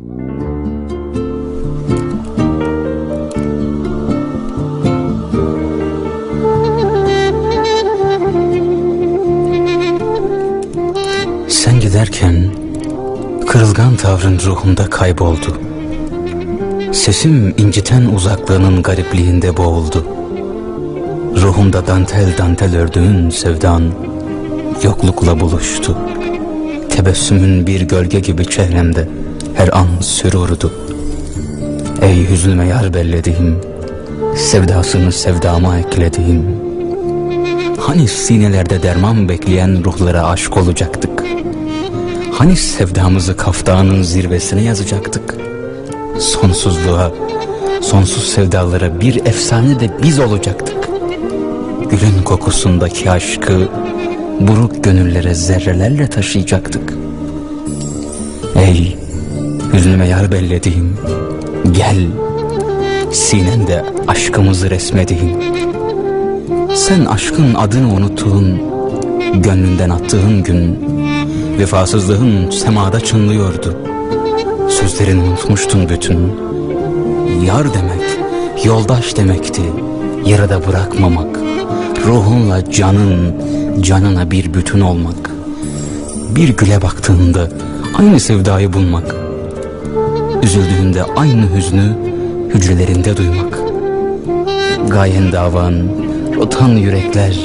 Sen giderken kırılgan tavrın ruhumda kayboldu. Sesim inciten uzaklığının garipliğinde boğuldu. Ruhumda dantel dantel ördüğün sevdan yoklukla buluştu. Tebessümün bir gölge gibi çehremde her an sürurdu. Ey hüznüme yar bellediğim, sevdasını sevdama eklediğim. Hani sinelerde derman bekleyen ruhlara aşk olacaktık. Hani sevdamızı kaftanın zirvesine yazacaktık. Sonsuzluğa, sonsuz sevdalara bir efsane de biz olacaktık. Gülün kokusundaki aşkı buruk gönüllere zerrelerle taşıyacaktık. Ey hüznüme yar bellediğim, gel sinende aşkımızı resmediğim. Sen aşkın adını unuttuğun, gönlünden attığın gün, vefasızlığın semada çınlıyordu. Sözlerini unutmuştun bütün. Yar demek, yoldaş demekti, yarıda bırakmamak. Ruhunla canın, canına bir bütün olmak. Bir güle baktığında aynı sevdayı bulmak. Üzüldüğünde aynı hüznü hücrelerinde duymak. Gayen davan, rotan yürekler,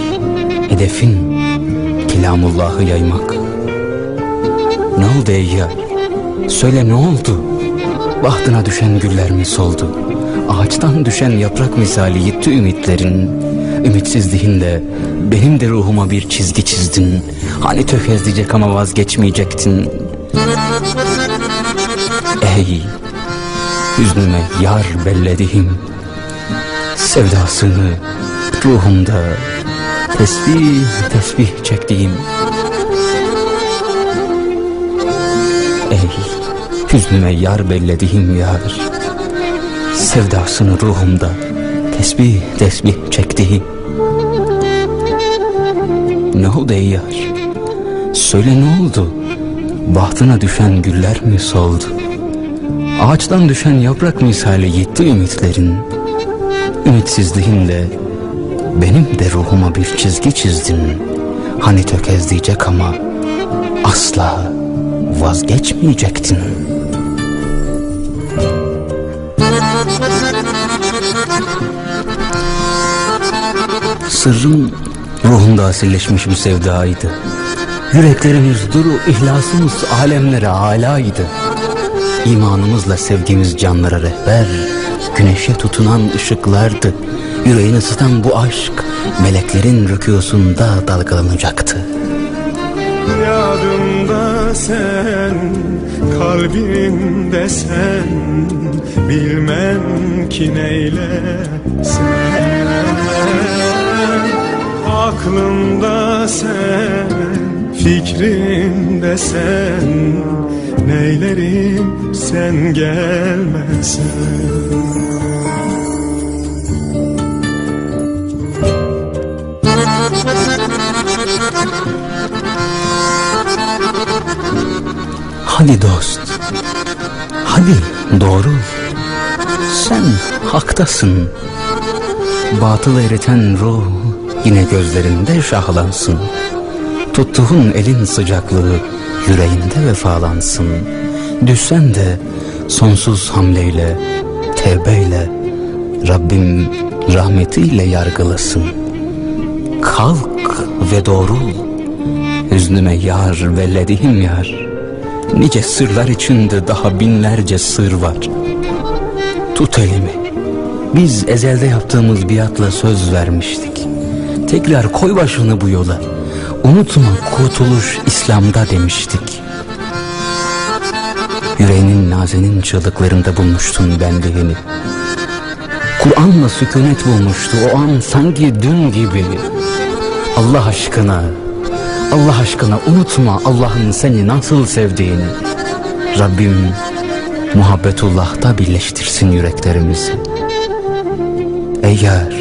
hedefin kelamullahı yaymak. Ne oldu ey yar? Söyle ne oldu? Bahtına düşen güller mi soldu? Ağaçtan düşen yaprak misali yitti ümitlerin. Ümitsizliğinle benim de ruhuma bir çizgi çizdin. Hani tökezleyecek ama vazgeçmeyecektin. Ey hüznüme yar bellediğim sevdasını ruhumda tesbih tesbih çektiğim Ey hüznüme yar bellediğim yar Sevdasını ruhumda tesbih tesbih çektiğim Ne oldu ey yar? Söyle ne oldu? Bahtına düşen güller mi soldu Ağaçtan düşen yaprak misali yitti ümitlerin. Ümitsizliğinle benim de ruhuma bir çizgi çizdin Hani tökezleyecek ama asla vazgeçmeyecektin Sırrım ruhumda asilleşmiş bir sevdaydı. Yüreklerimiz duru ihlasımız alemlere alaydı İmanımızla sevdiğimiz canlara rehber Güneşe tutunan ışıklardı. Yüreğini ısıtan bu aşk Meleklerin rükûsunda dalgalanacaktı. Yarımda sen, kalbimde sen Bilmem ki neyle sen. Aklımda sen, fikrimde sen Neylerim sen gelmesen Hadi dost? Hadi doğru? Sen haktasın. Batılı eriten ruh Yine gözlerinde şahlansın. Tuttuğun elin sıcaklığı Yüreğinde vefalansın. Düşsen de sonsuz hamleyle Tevbeyle Rabbim rahmetiyle yargılasın. Kalk ve doğrul Hüznüme yar vellediğim yar. Nice sırlar içinde daha binlerce sır var. Tut elimi. Biz ezelde yaptığımız biatla söz vermiştik. Tekrar koy başını bu yola Unutma kurtuluş İslam'da demiştik. Yüreğinin nazenin çığlıklarında bulmuştun benliğini Kur'an'la sükunet bulmuştu o an sanki dün gibi. Allah aşkına Allah aşkına unutma Allah'ın seni nasıl sevdiğini. Rabbim muhabbetullah'ta birleştirsin yüreklerimizi. Yar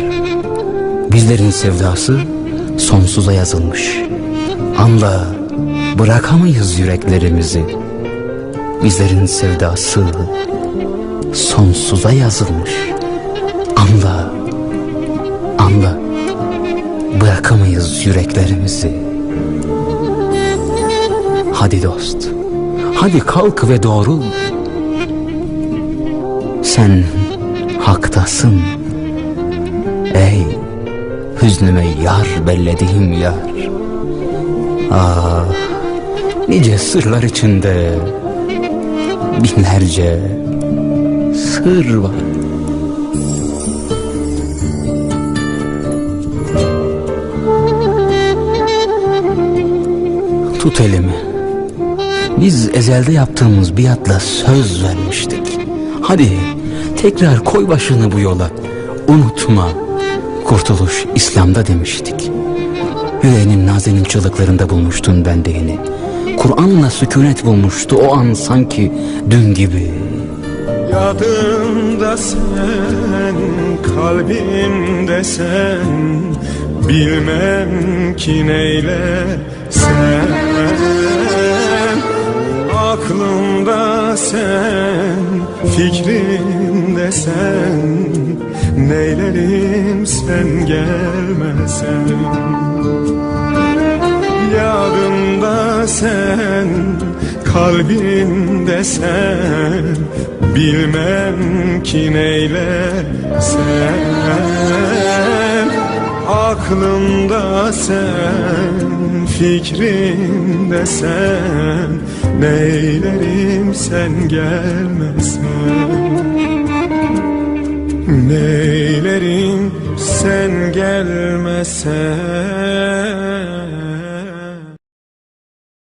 bizlerin sevdası sonsuza yazılmış Anla bırakamayız yüreklerimizi Bizlerin sevdası sonsuza yazılmış. Anla, anla. Bırakamayız yüreklerimizi. Hadi dost, hadi kalk ve doğrul. Sen haktasın. Ey hüznüme yar bellediğim yar. Ah nice sırlar içinde binlerce sır var. Tut elimi. Biz ezelde yaptığımız biatla söz vermiştik. Hadi tekrar koy başını bu yola. Unutma. Kurtuluş İslam'da demiştik. Yüreğinin nazenin çığlıklarında bulmuştun bendeğini. Kur'an'la sükunet bulmuştu o an sanki dün gibi. Yadımda sen, kalbimde sen Bilmem ki neyle sen Aklımda sen, fikrimde sen Neylerim sen gelmesen sen, kalbimde sen Bilmem ki neyle sen. Aklımda sen, fikrimde sen Neylerim sen gelmesen Neylerim sen gelmesen